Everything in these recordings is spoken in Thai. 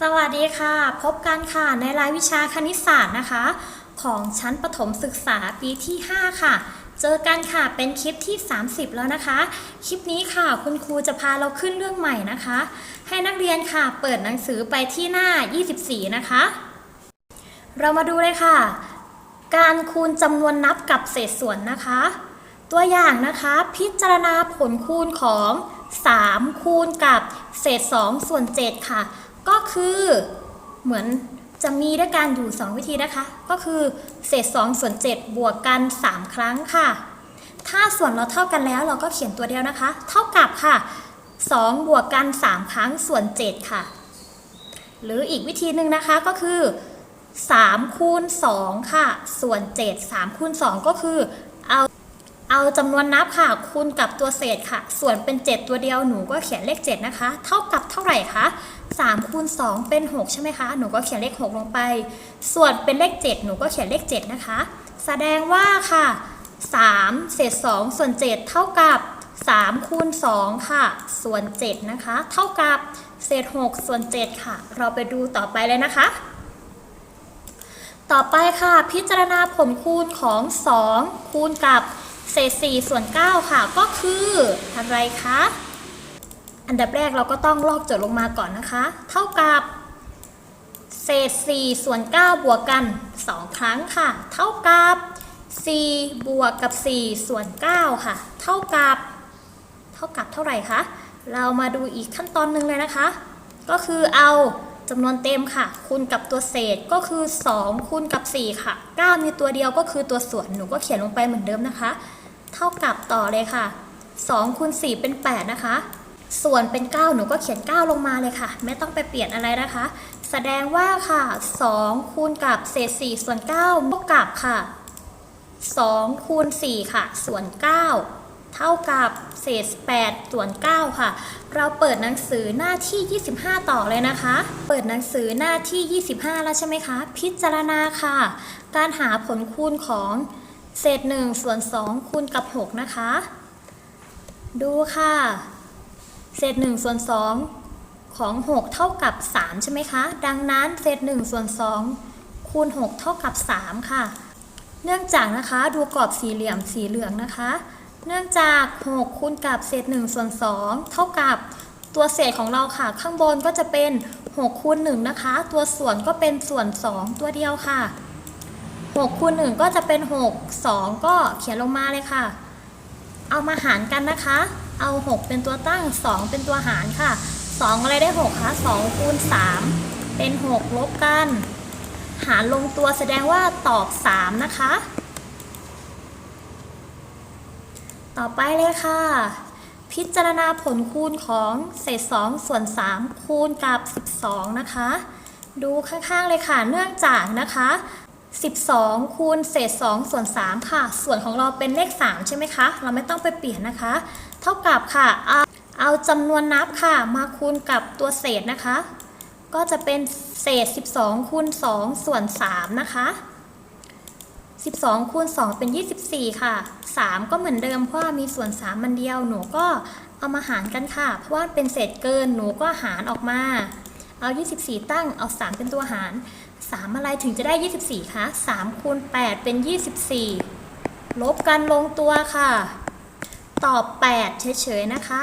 สวัสดีค่ะ พบกันค่ะในรายวิชาคณิตศาสตร์นะคะ ของชั้นประถมศึกษาปีที่ 5 ค่ะ เจอกันค่ะเป็นคลิปที่ 30 แล้วนะคะ คลิปนี้ค่ะคุณครูจะพาเราขึ้นเรื่องใหม่นะคะ ให้นักเรียนค่ะเปิดหนังสือไปที่หน้า 24 นะคะ เรามาดูเลยค่ะ การคูณจำนวนนับกับเศษส่วนนะคะ ตัวอย่างนะคะพิจารณาผลคูณของ 3 คูณกับเศษ 2 ส่วน 7 ค่ะ ก็คือเหมือนจะมีด้วยกันอยู่ 2 วิธีนะคะ ก็คือเศษ2ส่วน7บวกกัน 3 ครั้งค่ะ ถ้าส่วนเราเท่ากันแล้วเราก็เขียนตัวเดียวนะคะ เท่ากับค่ะ2บวกกัน 3 ครั้งส่วน 7 ค่ะ หรืออีกวิธีหนึ่งนะคะก็คือ3คูณ2ค่ะ ส่วน 7 3คูณ2ก็คือ เอาเอาจำนวนนับค่ะ คูณกับตัวเศษค่ะ ส่วนเป็น 7 ตัวเดียวหนูก็เขียนเลข 7 นะคะ เท่ากับเท่าไหร่คะ3คูณ2เป็น 6 ใช่ไหมคะ หนูก็เขียนเลข 6 ลงไป ส่วนเป็นเลข 7 หนูก็เขียนเลข 7 นะคะ แสดงว่าค่ะ3เศษ2ส่วน 7 เท่ากับ3คูณ2ค่ะ ส่วน 7 นะคะ เท่ากับเศษ 6 ส่วน 7 ค่ะ เราไปดูต่อไปเลยนะคะ ต่อไปค่ะ พิจารณาผลคูณของ 2 คูณกับ เศษ4ส่วน9ค่ะ ก็คืออะไรคะ อันดับแรกเราก็ต้องลอกโจทย์ลงมาก่อนนะคะ เท่ากับ เศษ4ส่วน9บวกกัน 2 ครั้งค่ะ เท่ากับ 4 บวกกับ 4 ส่วน 9 ค่ะ เท่ากับ เท่ากับเท่าไหร่คะ เรามาดูอีกขั้นตอนหนึ่งเลยนะคะ ก็คือเอาจำนวนเต็มค่ะ คูณกับตัวเศษก็คือ 2 คูณกับ 4 ค่ะ 9 มีตัวเดียวก็คือตัวส่วน หนูก็เขียนลงไปเหมือนเดิมนะคะ เท่ากับต่อเลยค่ะ2คูณ4เป็น 8 นะคะ ส่วนเป็น 9 หนูก็เขียน 9 ลงมาเลยค่ะ ไม่ต้องไปเปลี่ยนอะไรนะคะ แสดงว่าค่ะ 2 คูณกับเศษ 4 ส่วน9เท่ากับค่ะ 2 คูณ 4 ค่ะ ส่วน 9เท่ากับเศษ 8 ส่วน 9 ค่ะ เราเปิดหนังสือหน้าที่ 25 ต่อเลยนะคะ เปิดหนังสือหน้าที่ 25 แล้วใช่ไหมคะ พิจารณาค่ะ การหาผลคูณของ เศษ1ส่วน2คูณกับ 6 นะคะ ดูค่ะ เศษ1ส่วน2ของ 6 เท่ากับ 3 ใช่ไหมคะ ดังนั้นเศษ1ส่วน2คูณ 6 เท่ากับ 3 ค่ะ เนื่องจากนะคะดูกรอบสี่เหลี่ยมสีเหลืองนะคะ เนื่องจาก 6 คูณกับเศษ1ส่วน2เท่ากับตัวเศษของเราค่ะ ข้างบนก็จะเป็น6คูณ1นะคะ ตัวส่วนก็เป็นส่วน 2 ตัวเดียวค่ะ 6คูณ1ก็จะเป็น 6 2 ก็เขียนลงมาเลยค่ะ เอามาหารกันนะคะ เอา 6 เป็นตัวตั้ง 2 เป็นตัวหารค่ะ 2 อะไรได้ 6คะ2คูณ3 เป็น 6 ลบกัน หารลงตัวแสดงว่าตอบ 3 นะคะ ต่อไปเลยค่ะ พิจารณาผลคูณของเศษ 2 ส่วน 3 คูณกับ 12 นะคะ ดูข้างๆเลยค่ะ เนื่องจากนะคะ 12 คูณเศษ 2 ส่วน 3 ค่ะ ส่วนของเราเป็นเลข 3 ใช่ไหมคะ เราไม่ต้องไปเปลี่ยนนะคะ เท่ากับค่ะ เอาเอาจำนวนนับค่ะ มาคูณกับตัวเศษนะคะ ก็จะเป็นเศษ 12 คูณ 2 ส่วน 3 นะคะ 12 คูณ 2 เป็น 24 ค่ะ 3 ก็เหมือนเดิมเพราะว่ามีส่วน 3 มันเดียว หนูก็เอามาหารกันค่ะ เพราะว่าเป็นเศษเกิน หนูก็หารออกมา เอา 24 ตั้ง เอา 3 เป็นตัวหาร 3 อะไรถึงจะได้ 24คะ3คูณ8เป็น 24 ลบกันลงตัวค่ะ ตอบ 8 เฉยๆนะคะ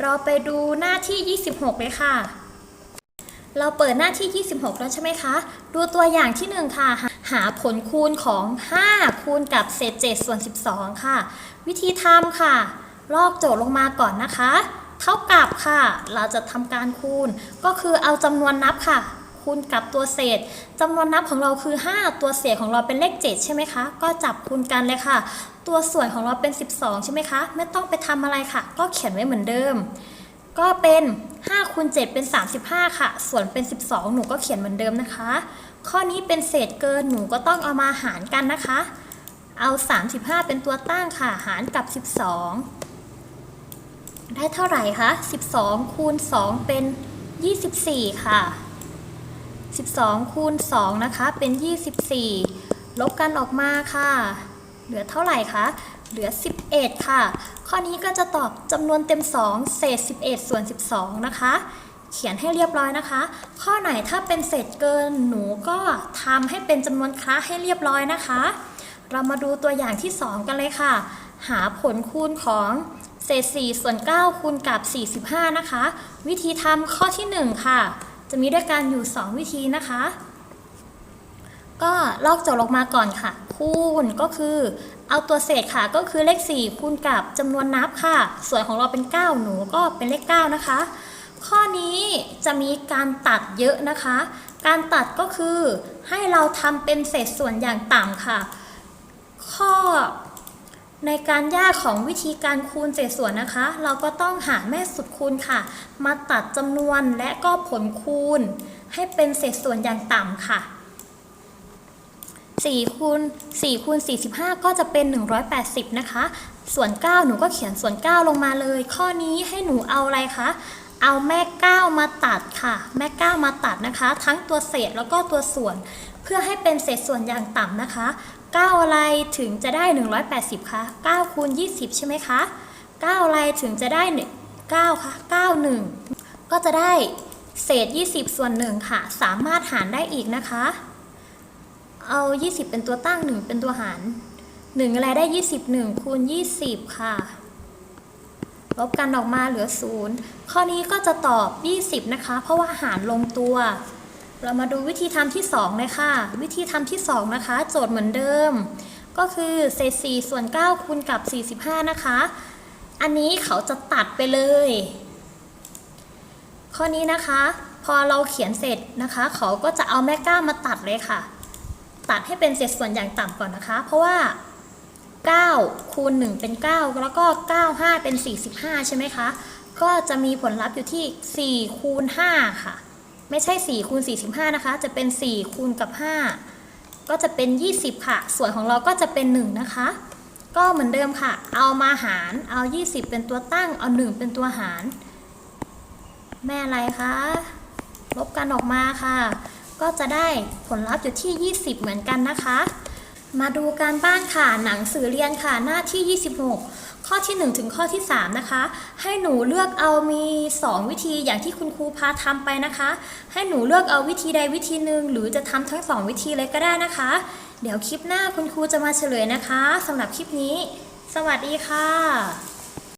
เราไปดูหน้าที่ 26 เลยค่ะ เราเปิดหน้าที่ 26 แล้วใช่ไหมคะ ดูตัวอย่างที่ 1 ค่ะ หาผลคูณของ 5 คูณกับเศษ 7 ส่วน 12 ค่ะ วิธีทำค่ะ ลอกโจทย์ลงมาก่อนนะคะ เท่ากับค่ะ เราจะทำการคูณ ก็คือเอาจำนวนนับค่ะ คูณกับตัวเศษจำนวนนับของเราคือ 5 ตัวเศษของเราเป็นเลข 7 ใช่ไหมคะ ก็จับคูณกันเลยค่ะ ตัวส่วนของเราเป็น 12 ใช่ไหมคะ ไม่ต้องไปทำอะไรค่ะ ก็เขียนไว้เหมือนเดิม ก็เป็น5คูณ7เป็น 35 ค่ะ ส่วนเป็น 12 หนูก็เขียนเหมือนเดิมนะคะ ข้อนี้เป็นเศษเกินหนูก็ต้องเอามาหารกันนะคะ เอา 35 เป็นตัวตั้งค่ะ หารกับ 12ได้เท่าไหร่คะ 12 คูณ 2 เป็น 24 ค่ะ 12 คูณ 2 นะคะ เป็น 24 ลบกันออกมาค่ะ เหลือเท่าไหร่คะ เหลือ 11 ค่ะ ข้อนี้ก็จะตอบจำนวนเต็ม 2 เศษ 11 ส่วน 12 นะคะ เขียนให้เรียบร้อยนะคะ ข้อไหนถ้าเป็นเศษเกินหนูก็ทำให้เป็นจำนวนคละให้เรียบร้อยนะคะ เรามาดูตัวอย่างที่ 2 กันเลยค่ะ หาผลคูณของเศษ4ส่วน9คูณกับ 45 นะคะ วิธีทำข้อที่ 1 ค่ะ จะมีด้วยกันอยู่ 2 วิธีนะคะ ก็ลอกโจทย์ลงมาก่อนค่ะ คูณก็คือเอาตัวเศษค่ะก็คือเลข 4 คูณกับจำนวนนับค่ะ ส่วนของเราเป็น 9 หนูก็เป็นเลข 9 นะคะ ข้อนี้จะมีการตัดเยอะนะคะ การตัดก็คือให้เราทำเป็นเศษส่วนอย่างต่ำค่ะ ข้อ ในการยากของวิธีการคูณเศษส่วนนะคะ เราก็ต้องหาแม่สุดคูณค่ะ มาตัดจำนวนและก็ผลคูณ ให้เป็นเศษส่วนอย่างต่ำค่ะ4คูณ4คูณ45 ก็จะเป็น 180 นะคะ ส่วน 9 หนูก็เขียนส่วน 9 ลงมาเลย ข้อนี้ให้หนูเอาอะไรคะ เอาแม่ 9 มาตัดค่ะ แม่ 9 มาตัดนะคะ ทั้งตัวเศษแล้วก็ตัวส่วน เพื่อให้เป็นเศษส่วนอย่างต่ำนะคะ 9 อะไรถึงจะได้ 180 คะ 9 คูณ 20 ใช่ไหมคะ 9 อะไรถึงจะได้ 9คะ91 ก็จะได้เศษ 20 ส่วน 1 ค่ะ สามารถหารได้อีกนะคะ เอา 20 เป็นตัวตั้ง 1 เป็นตัวหาร 1 อะไรได้ 20 1 คูณ 20 ค่ะ ลบกันออกมาเหลือ 0 ข้อนี้ก็จะตอบ 20 นะคะ เพราะว่าหารลงตัว เรามาดูวิธีทำที่2เลยค่ะ วิธีทำที่ 2 นะคะ โจทย์เหมือนเดิม ก็คือเศษ4ส่วน9คูณกับ 45 นะคะ อันนี้เขาจะตัดไปเลย ข้อนี้นะคะ พอเราเขียนเสร็จนะคะ เขาก็จะเอาแม่ก้ามาตัดเลยค่ะ ตัดให้เป็นเศษส่วนอย่างต่ำก่อนนะคะ เพราะว่า 9 คูณ 1 เป็น 9 แล้วก็ 9 5 เป็น 45 ใช่ไหมคะ ก็จะมีผลลัพธ์อยู่ที่ 4 คูณ 5 ค่ะ ไม่ใช่4คูณ45 นะคะ จะเป็น 4 คูณกับ 5 ก็จะเป็น 20 ค่ะ ส่วนของเราก็จะเป็น 1 นะคะ ก็เหมือนเดิมค่ะ เอามาหาร เอา 20 เป็นตัวตั้ง เอา 1 เป็นตัวหาร แม่อะไรคะ ลบกันออกมาค่ะ ก็จะได้ผลลัพธ์อยู่ที่ 20 เหมือนกันนะคะ มาดูการบ้านค่ะ หนังสือเรียนค่ะ หน้าที่ 26 ข้อที่ 1 ถึงข้อที่ 3 นะคะ ให้หนูเลือกเอามี 2 วิธีอย่างที่คุณครูพาทำไปนะคะ ให้หนูเลือกเอาวิธีใดวิธีหนึ่งหรือจะทำทั้ง 2 วิธีเลยก็ได้นะคะ เดี๋ยวคลิปหน้าคุณครูจะมาเฉลยนะคะสำหรับคลิปนี้ สวัสดีค่ะ